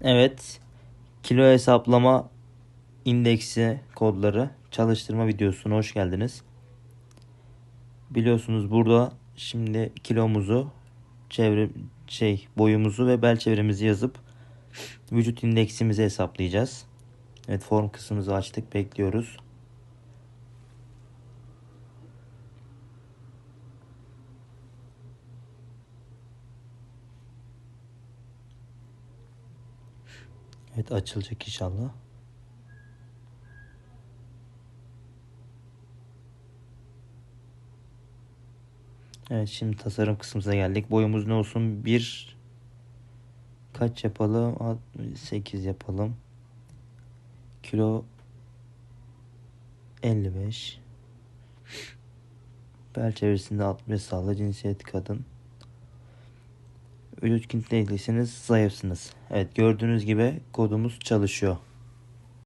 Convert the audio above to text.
Evet. Kilo hesaplama indeksi kodları çalıştırma videosuna hoş geldiniz. Biliyorsunuz burada şimdi kilomuzu, çevre şey boyumuzu ve bel çevremizi yazıp vücut indeksimizi hesaplayacağız. Evet form kısmımızı açtık bekliyoruz. Evet açılacak inşallah. Evet şimdi tasarım kısmımıza geldik. Boyumuz ne olsun? Bir kaç yapalım? 8 yapalım. Kilo 55. Bel çevresinde 65 sağlı cinsiyet kadın. Vücut kitleliyseniz zayıfsınız. Evet gördüğünüz gibi kodumuz çalışıyor.